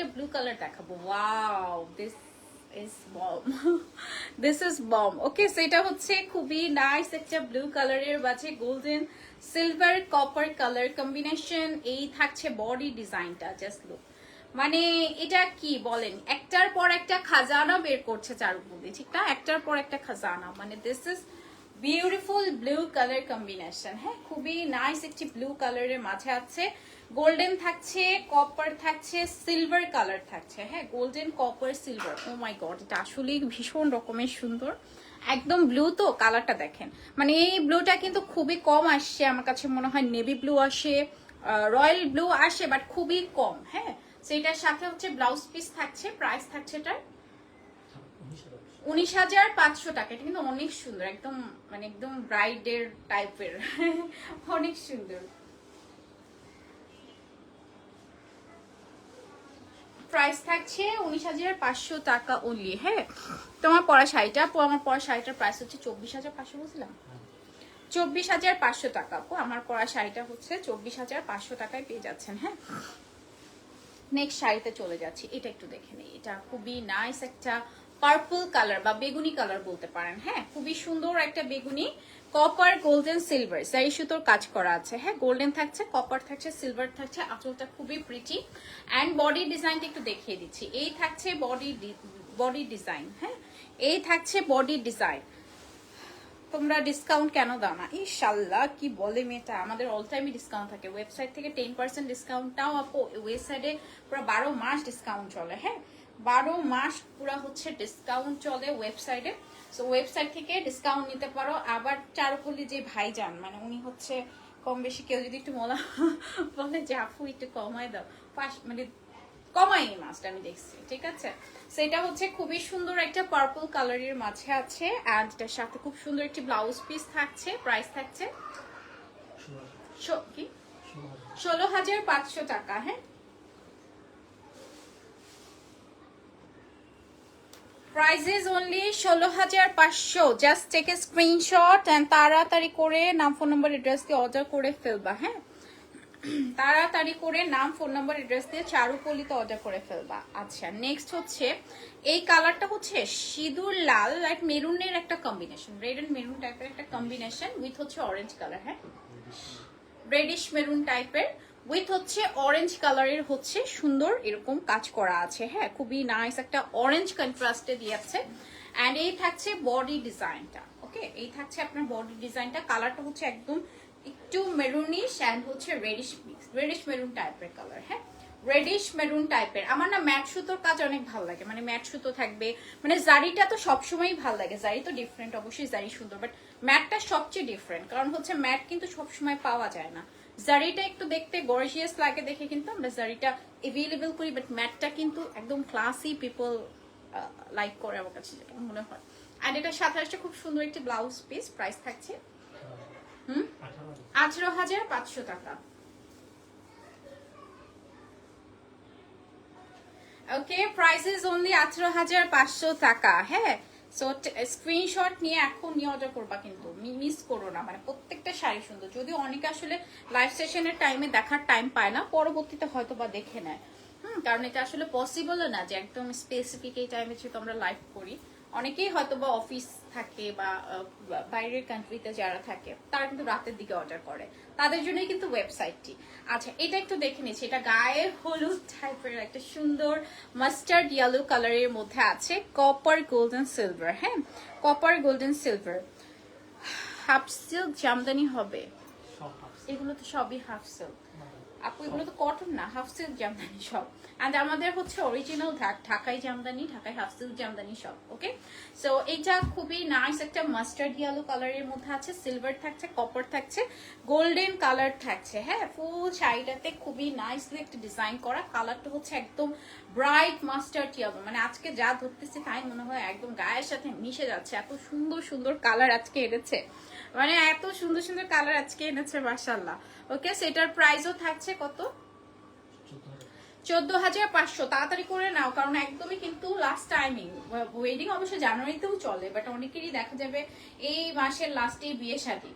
একটা blue colour দেখাবো। Wow this nice একটা ব্লু কালারের golden silver copper colour combination এই থাকছে ডিজাইনটা জাস্ট লুক মানে এটা কি বলেন? একটার পর একটা খাজানা বের করছে ঠিক না? একটার পর একটা খাজানা। মানে this is beautiful blue colour combination হ্যাঁ? খুবই নাইস একটি ব্লু কালারের মাঝে আছে। গোল্ডেন থাকছে কপার থাকছে সিলভার কালার থাকছে হ্যাঁ? Golden copper silver oh my god এটা আসলেই ভীষণ রকমের সুন্দর। একদম ব্লু তো কালারটা দেখেন। মানে এই ব্লুটা কিন্তু খুবই কম আসছে, আমার কাছে মনে হয় নেভি ব্লু আসে রয়্যাল ব্লু আসে বাট খুবই কম হ্যাঁ? সেটার সাথে হচ্ছে ব্লাউজ পিস থাকছে প্রাইস থাকছে এটার? উনিশ হাজার পাঁচশো টাকা। এটা কিন্তু অনেক সুন্দর, একদম মানে একদম ব্রাইডের টাইপের। অনেক সুন্দর। প্রাইস থাকছে উনিশ হাজার পাঁচশো টাকা অনলি হ্যাঁ? তোমার পড়া শাড়িটা আমার পড়া শাড়িটার প্রাইস হচ্ছে চব্বিশ হাজার পাঁচশো বুঝলাম? চব্বিশ হাজার পাঁচশো টাকা আপু আমার পড়া শাড়িটা হচ্ছে চব্বিশ হাজার পাঁচশো টাকায় পেয়ে যাচ্ছেন হ্যাঁ? নেক্সট শাড়িতে চলে যাচ্ছি, এটা একটু দেখে নিই, এটা খুবই নাইস একটা পার্পল কালার বা বেগুনি কালার বলতে পারেন হ্যাঁ? খুবই সুন্দর একটা বেগুনি কপার গোল্ডেন সিলভার সাই সুতোর কাজ করা আছে হ্যাঁ? গোল্ডেন থাকছে কপার থাকছে সিলভার থাকছে, আঁচলটা খুবই প্রিটি অ্যান্ড বডি ডিজাইনটা একটু দেখিয়ে দিচ্ছি। এই থাকছে বডি বডি ডিজাইন হ্যাঁ? এই থাকছে বডি ডিজাইন তোমরা ডিসকাউন্ট কেন দাও না? ইনশাল্লাহ কি বলে মেয়েটা? আমাদের অল টাইমই ডিসকাউন্ট থাকে। ওয়েবসাইট থেকে টেন পার্সেন্ট ডিসকাউন্টটাও আপু ওয়েবসাইটে পুরো বারো মাস ডিসকাউন্ট চলে হ্যাঁ? বারো মাস পুরো হচ্ছে ডিসকাউন্ট চলে ওয়েবসাইটে সো ওয়েবসাইট থেকে ডিসকাউন্ট নিতে পারো। আবার চারুকলি যে ভাইজান মানে উনি হচ্ছে কম বেশি কেউ যদি একটু মলা বলে যে আপু একটু কমায় দাও। পাশ মানে কমাই এই মাছটা আমি দেখছি ঠিক আছে? সেটা হচ্ছে খুবই সুন্দর একটা পার্পল কালারের মাঝে আছে। অ্যান্ড এটার সাথে খুব সুন্দর একটি ব্লাউজ পিস থাকছে প্রাইস থাকছে কি? ষোলো হাজার পাঁচশো টাকা হ্যাঁ? প্রাইজেস অনলি ষোলো হাজার পাঁচশো। Just take a screenshot and তাড়াতাড়ি করে নাম ফোন নাম্বার অ্যাড্রেস দিয়ে অর্ডার করে ফেলবা হ্যাঁ? তাড়াতাড়ি করে নাম ফোন নাম্বার অ্যাড্রেস দিয়ে চারুপলিতে অর্ডার করে ফেলবা। আচ্ছা নেক্সট হচ্ছে, এই কালারটা হচ্ছে সিঁদুর লাল লাইট মেরুনের একটা কম্বিনেশন রেড এন্ড মেরুন টাইপের একটা কম্বিনেশন উইথ হচ্ছে অরেঞ্জ কালার হ্যাঁ? রেডিশ মেরুন টাইপের উইথ হচ্ছে অরেঞ্জ কালারের হচ্ছে সুন্দর এরকম কাজ করা আছে। হ্যাঁ খুবই নাইস একটা অরেঞ্জ কন্ট্রাস্টে দিয়েছে। অ্যান্ড এই থাকছে বডি ডিজাইনটা ওকে এই থাকছে আপনার বডি ডিজাইনটা কালারটা হচ্ছে একদম একটু মেরুনিশ অ্যান্ড হচ্ছে রেডিশ মিক্স রেডিশ মেরুন টাইপের কালার হ্যাঁ? রেডিশ মেরুন টাইপের আমার না ম্যাট সুতোর কাজ অনেক ভালো লাগে। মানে ম্যাট সুতো থাকবে। মানে জারিটা তো সবসময়ই ভালো লাগে। জারি তো ডিফারেন্ট অবশ্যই জারি সুন্দর বাট ম্যাটটা সবচেয়ে ডিফারেন্ট কারণ হচ্ছে ম্যাট কিন্তু সবসময় পাওয়া যায় না। জারিটা একটু দেখতে গর্জিয়াস লাগে দেখে কিন্তু আমরা জারিটা এভেলেবেল করি বাট ম্যাটটা কিন্তু একদম ক্লাসি পিপল লাইক করে আমার কাছে যেটা মনে হয়। আর সাথে আসছে খুব সুন্দর একটি ব্লাউজ পিস প্রাইস থাকছে, হুম? আঠারো হাজার পাঁচশো টাকা। ওকে প্রাইসেস অনলি আঠারো হাজার পাঁচশো টাকা হ্যাঁ? সো স্ক্রিনশট নিয়ে এখন নিয়ে অর্ডার করবা কিন্তু। মিস করো না মানে প্রত্যেকটা শাড়ি সুন্দর। যদিও অনেকে আসলে লাইভ সেশনের টাইমে দেখার টাইম পায় না, পরবর্তীতে হয়তো বা দেখে নেয়। হুম, কারণ এটা আসলে পসিবলও না যে একদম স্পেসিফিক এই টাইমে যেহেতু আমরা লাইভ করি। অনেকেই হয়তো বা অফিস থাকে বা বাইরের কান্ট্রিতে যারা থাকে তারা কিন্তু রাতের দিকে অর্ডার করে। তাদের জন্যই কিন্তু ওয়েবসাইটটি আচ্ছা এটা একটু দেখে নিচ্ছি। এটা গায়ে হলুদ টাইপের একটা সুন্দর মাস্টার্ড ইয়েলো কালারের মধ্যে আছে কপার গোল্ডেন সিলভার হ্যাঁ? Copper golden silver half silk Jamdani হবে। এগুলো তো সবই হাফ সিল্ক আপু, এগুলো তো কটন না হাফ সিল্ক জামদানি সব। অ্যান্ড আমাদের হচ্ছে অরিজিনাল ঢাকাই জামদানি, ঢাকাই হাফ সিল্ক জামদানি সব ওকে সো এটা খুবই নাইস একটা মাস্টার্ড ইয়েলো কালারের মধ্যে আছে সিলভার থাকছে কপার থাকছে গোল্ডেন কালার থাকছে হ্যাঁ? ফুল শাড়িটাতে খুবই নাইসলি একটা ডিজাইন করা কালারটা হচ্ছে একদম ব্রাইট মাস্টার্ড ইয়েলো মানে আজকে যা ধরতেছে তাই মনে হয় একদম গায়ের সাথে মিশে যাচ্ছে, এত সুন্দর সুন্দর কালার আজকে এনেছে। মানে এত সুন্দর সুন্দর কালার আজকে এনেছে মার্শাল্লাহ ওকে সেটার প্রাইসও থাকছে কত? চোদ্দ হাজার পাঁচশো। তাড়াতাড়ি করে নাও, কারণ একদমই কিন্তু লাস্ট টাইমিং ওয়েডিং অবশ্য জানুয়ারিতেও চলে বাট অনেকেরই দেখা যাবে এই মাসের লাস্টে বিয়ে শাদী।